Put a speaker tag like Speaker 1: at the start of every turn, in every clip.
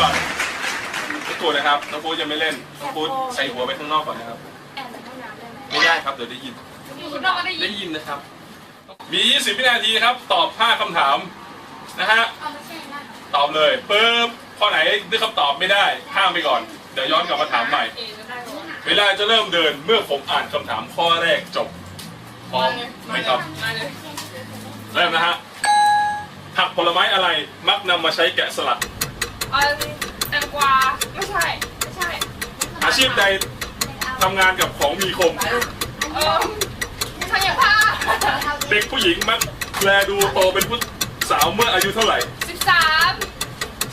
Speaker 1: ก่อนไม่ตัวนะครับน้องฟูดยังไม่เล่นน้องฟูดใส่หัวไปข้างนอกก่อนนะครับ
Speaker 2: แอบในห้องน้ำได้ไหม
Speaker 1: ไม่ได้ครับเดี๋ยวได้ยิน
Speaker 2: อยู่ข้างนอกก็ได้ยิ
Speaker 1: ได้
Speaker 2: น
Speaker 1: ยินนะครับ มี 20 วินาทีครับ ตอบ 5คำถามนะฮะ
Speaker 2: เอาไม่ใช่นะ
Speaker 1: ตอบเลยปึ๊บข้อไหนได้คำตอบไม่ได้ข้ามไปก่อน เดี๋ยวย้อนกลับมาถามใหม่
Speaker 2: เองก็ได้หรอ
Speaker 1: เวลาจะเริ่มเดินเมื่อผมอ่านคำถามข้อแรกจบพร้อมไหมครับ
Speaker 2: มาเลย
Speaker 1: เริ่มนะฮะผักผลไม้อะไรมักนำมาใช้แกะสลัก
Speaker 2: เอาแตงกวาไม่ใช่ ไม่ใช่
Speaker 1: อาชีพใดทำงานกับของมีคม
Speaker 2: เออขยับผ้า
Speaker 1: เด็กผู้หญิงมักแลดูโตเป็นผู้สาวเมื่ออายุเท่าไหร่
Speaker 2: สิบสาม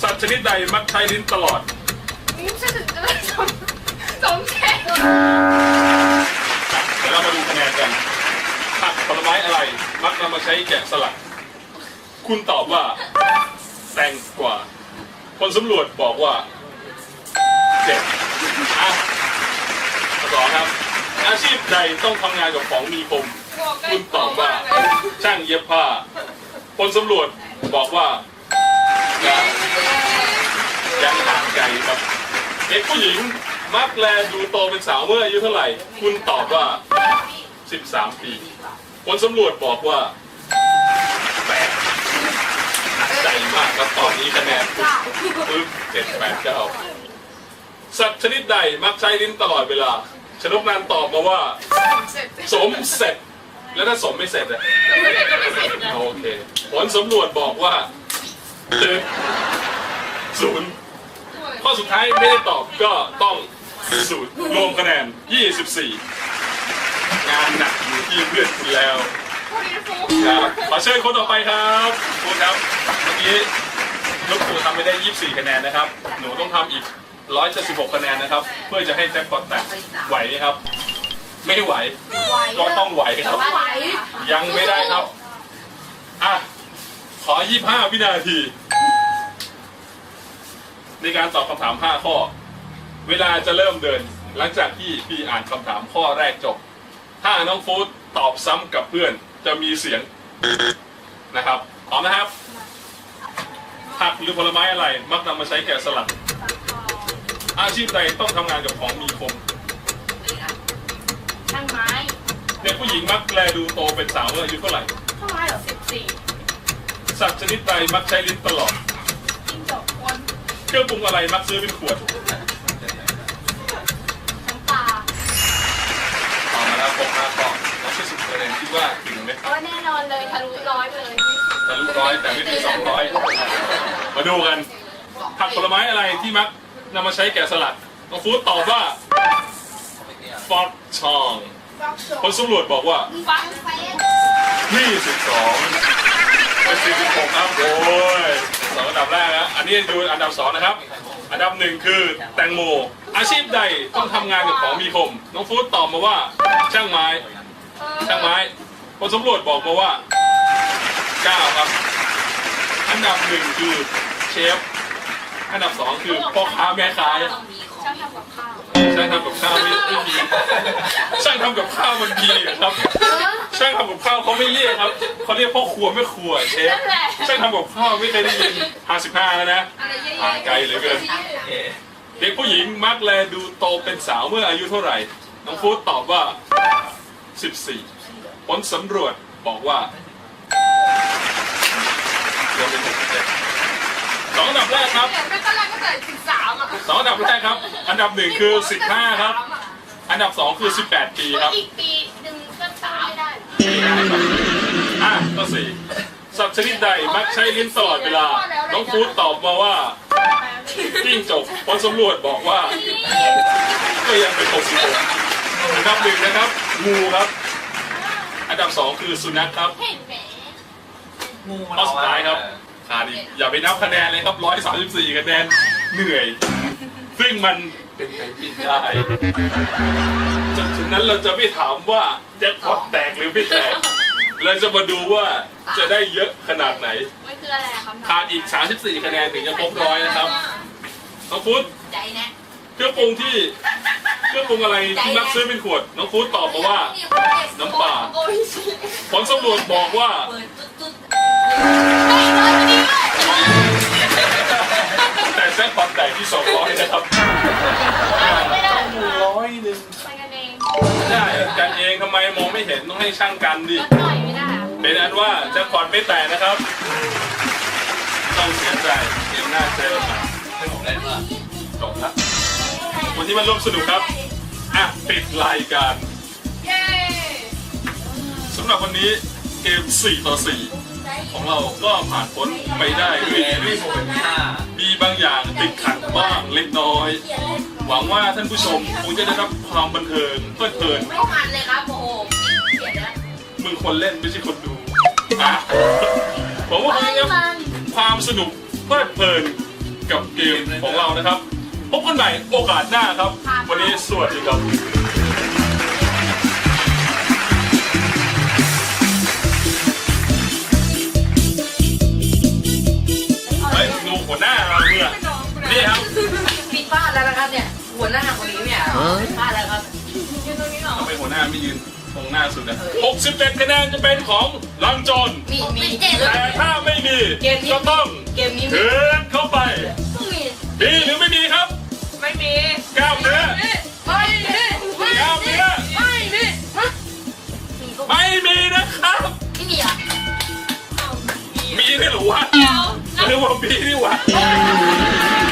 Speaker 1: สัตว์ชนิดใดมักใช้ลิ้นตลอด
Speaker 2: นี่ไม่ใช่ถึงจะได้สมสมแขก
Speaker 1: เดี๋ยวเรามาดูคะแนนกันผักผลไม้อะไร มักนำมาใช้แกะสลัก คุณตอบว่า แตงกวา คนสำรวจบอกว่าเจ็ดอะข้อสองครับ อาชีพใดต้องทำงานกับของมีคม คุณตอบว่าช่างเย็บผ้าคนสำรวจบอกว่ายังยังห่างไกลครับเด็กผู้หญิงมักแลดูโตเป็นสาวเมื่ออายุเท่าไหร่ คุณตอบว่า 13 ปีคนสำรวจบอกว่าแปดหนัก ใจมากครับตอนนี้คะแนนปึ๊บเจ็ดแปดเก้าสัตว์ชนิดใดมักใช้ลิ้นตลอดเวลา ชนกนันตอบมาว่า
Speaker 2: เสร็จ
Speaker 1: สมเสร็จ แล้วถ้าสมไม่เสร็จอะ
Speaker 2: ไม่ได้ก็ไม่เสร็จนะ
Speaker 1: โอเค ผลสำรวจบอกว่าเจ็ดศูนย์ข้อสุดท้ายไม่ได้ตอบก็ต้องศูนย์รวมคะแนน 24 งานหนักอยู่ที่เพื่อนคุณแล้ว
Speaker 2: พอดีฟู
Speaker 1: ครับขอเชิญคนต่อไปครับคุณครับเมื่อกี้ ลูกครูทำไปได้ 24 คะแนนนะครับ หนูต้องทำอีก 176 คะแนนนะครับ เพื่อจะให้แจ็คพอตแตกไหวไหมครับ ไม่ไหว ก็ต้องไหวครับ
Speaker 2: ไหว
Speaker 1: ยังไม่ได้ครับ อะ ขอ 25 วินาที ในการตอบคำถาม 5 ข้อ เวลาจะเริ่มเดิน หลังจากที่พี่อ่านคำถามข้อแรกจบ ถ้าน้องฟูดตอบซ้ำกับเพื่อน จะมีเสียงนะครับพร้อมนะครับ ผักหรือผลไม้อะไร มักนำมาใช้แกะสลัก อาชีพใดต้องทำงานกับของมีคม
Speaker 2: ช่างไม้
Speaker 1: เด็กผู้หญิงมักแลดูโตเป็นสาวเมื่ออายุเท่าไหร่
Speaker 2: ช่างไม้เหรอสิบสี่
Speaker 1: สัตว์ชนิดใดมักใช้ลิ้นตลอด
Speaker 2: จิ้งจกคน
Speaker 1: เครื่องปรุงอะไรมักซื้อเป็นขวด
Speaker 2: น้ำปลา
Speaker 1: ต่อมาแล้วผมมาต่อน้องชื่อสุดคะแนนคิดว่าถึงไหม
Speaker 2: โอ้แน่นอนเลยทะลุร้อยไปเลย
Speaker 1: ทะลุร้อยแต่ไม่ถึงสองร้อย มาดูกันผักผลไม้อะไรที่มักนำมาใช้แกะสลักน้องฟูดตอบว่าฟอกชอง คนสำรวจบอกว่า 22เป็น46ครับโอ้ยสองอันดับแรกนะอันนี้ดูอันดับสองนะครับ อันดับหนึ่งคือแตงโม อาชีพใดต้องทำงานกับของมีคม น้องฟูดตอบมาว่า ช่างไม้ ช่างไม้ คนสำรวจบอกมาว่า 9 ครับ อันดับหนึ่งคือ เชฟ อันดับสองคือพ่อค้าแม่ค้า
Speaker 2: ช่างทำกับข้าว
Speaker 1: ช่างทำกับข้าวไม่ไม่มีช่างทำกับข้าวมันมีครับ ช่างทำกับข้าวเขาไม่เรียกครับเขาเรียกพ่อครัวแม่ครัวเชฟ
Speaker 2: นั่นแหละ
Speaker 1: ช่างทำกับข้าวไม่เคยได้ยิน55แล้วนะ
Speaker 2: อะไรเยอะ
Speaker 1: ห่างไกลเหลือเกินเด็กผู้หญิงมักแลดูโตเป็นสาวเมื่ออายุเท่าไหร่ น้องฟูดตอบว่า 14 ผลสำรวจบอกว่าเริ่มเป็น67ส องอันดับแรกครับ
Speaker 2: ไม่ตอนแรกก็แต่สิบสามอะ
Speaker 1: สองอันดับแรกครับ อันดับหนึ่งคือ15ครับ อันดับสองคือ18ปีครับ
Speaker 2: อีกปีหนึ่งก็สามไม่ได้
Speaker 1: อะก็สี่สัตว์ชนิดใดมักใช้ลิ้นตลอดเวลา น้องฟูดตอบมาว่าจิ้งจกผลสำรวจบอกว่า ก็ยังเป็น66อันดับหนึ่งนะครับ งูครับ อันดับสองคือสุนัขครับ
Speaker 2: เห็นไหม
Speaker 1: ข้อสุดท้ายครับขาดอีกอย่าไปนับคะแนนเลยครับ134คะแนนเหนื่อย ซึ่งมันเป็นไปไม่ได้จากนั้นเราจะไม่ถามว่าแจ็คพอตแตกหรือไม่แตกเราจะมาดูว่าจะได้เยอะขนาดไหน
Speaker 2: ไม่คืออะไรอะครับ
Speaker 1: ขาดอีก 34 คะแนนถึงจะครบร้อยนะครับน้องฟุต
Speaker 2: ใจแนะ
Speaker 1: เครื่องปรุงที่เครื่องปรุงอะไรที่มักซื้อเป็นขวดน้องฟุตตอบมาว่า น้ำปลา
Speaker 2: โอ้ย
Speaker 1: ผลสำรวจบอกว่า
Speaker 2: ไม่เลยพอดี ช่คอา
Speaker 1: มแตกที่สองร้อยนะครับไม่ได้หนึ่งร้อยหนึ่งไปกันเองได้
Speaker 2: กันเองทำไมมองไม่เห็นต้อง
Speaker 1: ให้ช่างกันดิเป็นอันว่าจะพอดไม่แตกนะครับ ต้องเสียใจเกมหน้าเจอกันให้
Speaker 3: ผม่ออกได้ป่ะ
Speaker 1: จบละวันที่มาร่วมสนุกครับ อะปิดรายการสำหรับวันนี้เกม 4 ต่อ 4 ของเราก็ผ่านพ้นไปได้ด้วย
Speaker 3: เกม
Speaker 1: ดี
Speaker 3: ที่ผมเป็นห้า
Speaker 1: มีบางอย่างติดขัดบ้างเล็กน้อย หวังว่าท่านผู้ชมคงจะได้รับความบันเทิงเพลิดเพลิน
Speaker 2: ไม่มันเลยครับโอ้โหเสียแล้ว
Speaker 1: มึงคนเล่นไม่ใช่คนดูอะผมว่าคงจะได้ความสนุกเพลิดเพลินกับเกมของเรานะครับพบกันใหม่โอกาสหน้าครับ วันนี้สวัสดีครับ
Speaker 4: หัวหน้าคนนี้เนี่ยผิดพลาดแล้วครับ
Speaker 2: อยู่ตรงนี้เหรอ
Speaker 1: ทำไมหัวหน้าไม่ยืนตรงหน้าสุดนะ67คะแนนจะเป็นของลังจน
Speaker 4: มีมี
Speaker 1: แต่ถ้าไม่มี
Speaker 4: เกมนี้
Speaker 1: ก็ต้อง
Speaker 4: เกมนี้มี
Speaker 1: เทิร์นเข้าไป
Speaker 2: ต้องมี
Speaker 1: มีหรือไม่มีครับ
Speaker 2: ไม่มี
Speaker 1: กล้ามเนื้อ
Speaker 2: ไม่มีไม่
Speaker 1: กล้าม
Speaker 2: มี
Speaker 1: เนื้อ
Speaker 2: ไม่มีฮะ
Speaker 1: ไม่มีนะครับ
Speaker 4: ไม่มีเหรอะ
Speaker 2: เอามี
Speaker 1: มีได้หรือวะ
Speaker 2: เดี๋ยว
Speaker 1: หรือว่ามีนี่หวะ
Speaker 2: เ